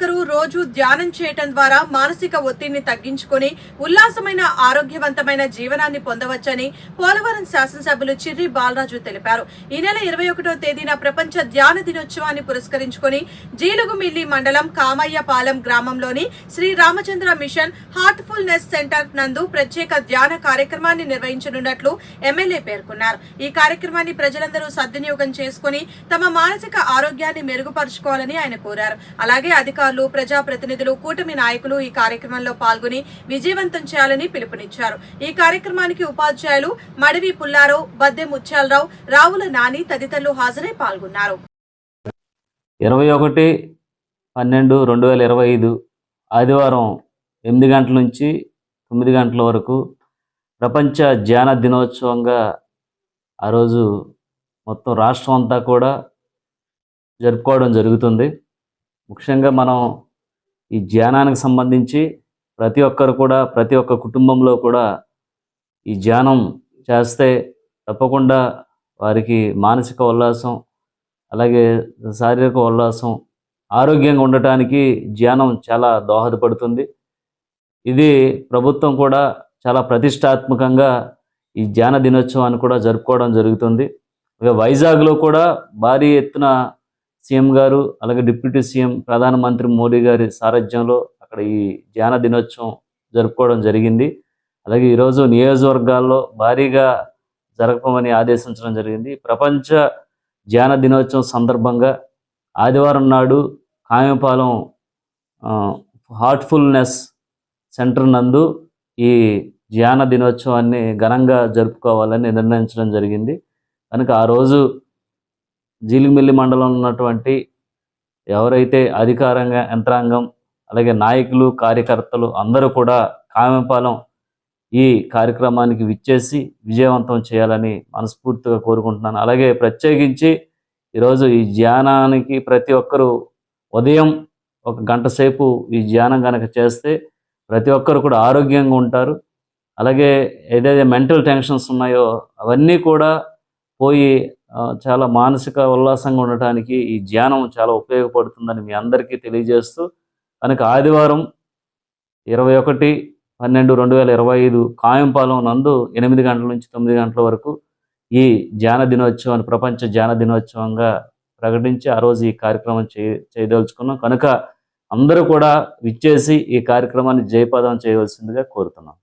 ఒక్క రోజు ధ్యానం చేయటం ద్వారా మానసిక ఒత్తిడిని తగ్గించుకొని ఉల్లాసమైన ఆరోగ్యవంతమైన జీవనాన్ని పొందవచ్చని పోలవరం శాసనసభ్యులు చిర్రి బాలరాజు తెలిపారు. ఈ నెల ఇరవై ఒకటో తేదీన ప్రపంచ ధ్యాన దినోత్సవాన్ని పురస్కరించుకొని జీలుగుమిల్లి మండలం కామయ్యపాలెం గ్రామంలోని Shri Ramachandra Mission Heartfulness Centre నందు ప్రత్యేక ధ్యాన కార్యక్రమాన్ని నిర్వహించనున్నట్లు ఎమ్మెల్యే పేర్కొన్నారు. ఈ కార్యక్రమాన్ని ప్రజలందరూ సద్వినియోగం చేసుకుని తమ మానసిక ఆరోగ్యాన్ని మెరుగుపరుచుకోవాలని ఆయన కోరారు. అలాగే అధికారులు ప్రజాప్రతినిధులు కూటమి నాయకులు ఈ కార్యక్రమంలో పాల్గొని విజయవంతం చేయాలని పిలుపునిచ్చారు. ఈ కార్యక్రమానికి ఉపాధ్యాయులు మడివి పుల్లారావు బద్దె ముత్యాలరావు రావుల నాని తదితరులు హాజరై పాల్గొన్నారు. ఇరవై ఒకటి పన్నెండు రెండు వేల ఇరవై ఐదు ఆదివారం ఎనిమిది గంటల నుంచి తొమ్మిది గంటల వరకు ప్రపంచ ధ్యాన దినోత్సవంగా ఆ రోజు మొత్తం రాష్ట్రం అంతా కూడా జరుపుకోవడం జరుగుతుంది. ముఖ్యంగా మనం ఈ ధ్యానానికి సంబంధించి ప్రతి ఒక్కరు కూడా ప్రతి ఒక్క కుటుంబంలో కూడా ఈ ధ్యానం చేస్తే తప్పకుండా వారికి మానసిక ఉల్లాసం అలాగే శారీరక ఉల్లాసం ఆరోగ్యంగా ఉండటానికి ధ్యానం చాలా దోహదపడుతుంది. ఇది ప్రభుత్వం కూడా చాలా ప్రతిష్టాత్మకంగా ఈ ధ్యాన దినోత్సవాన్ని కూడా జరుపుకోవడం జరుగుతుంది. ఇక వైజాగ్లో కూడా భారీ ఎత్తున సీఎం గారు అలాగే డిప్యూటీ సీఎం ప్రధానమంత్రి మోడీ గారి సారథ్యంలో అక్కడ ఈ ధ్యాన దినోత్సవం జరుపుకోవడం జరిగింది. అలాగే ఈరోజు నియోజకవర్గాల్లో భారీగా జరపమని ఆదేశించడం జరిగింది. ప్రపంచ ధ్యాన దినోత్సవం సందర్భంగా ఆదివారం నాడు కాయపాలెం హార్ట్ఫుల్నెస్ సెంటర్ నందు ఈ ధ్యాన దినోత్సవాన్ని ఘనంగా జరుపుకోవాలని నిర్ణయించడం జరిగింది. కనుక ఆ రోజు జీలిమిల్లి మండలంలో ఉన్నటువంటి ఎవరైతే అధికారంగా యంత్రాంగం అలాగే నాయకులు కార్యకర్తలు అందరూ కూడా కామెపాలెం ఈ కార్యక్రమానికి విచ్చేసి విజయవంతం చేయాలని మనస్ఫూర్తిగా కోరుకుంటున్నాను. అలాగే ప్రత్యేకించి ఈరోజు ఈ ధ్యానానికి ప్రతి ఒక్కరూ ఉదయం ఒక గంట సేపు ఈ ధ్యానం కనుక చేస్తే ప్రతి ఒక్కరు కూడా ఆరోగ్యంగా ఉంటారు. అలాగే ఏదైతే మెంటల్ టెన్షన్స్ ఉన్నాయో అవన్నీ కూడా పోయి చాలా మానసిక ఉల్లాసంగా ఉండటానికి ఈ ధ్యానం చాలా ఉపయోగపడుతుందని మీ అందరికీ తెలియజేస్తూ కనుక ఆదివారం ఇరవై ఒకటి పన్నెండు రెండు వేల ఇరవై ఐదు కాయంపాలెం నందు ఎనిమిది గంటల నుంచి తొమ్మిది గంటల వరకు ఈ ధ్యాన దినోత్సవాన్ని ప్రపంచ ధ్యాన దినోత్సవంగా ప్రకటించి ఆ రోజు ఈ కార్యక్రమం చే చేయదలుచుకున్నాం. కనుక అందరూ కూడా విచ్చేసి ఈ కార్యక్రమాన్ని జయపదం చేయవలసిందిగా కోరుతున్నాం.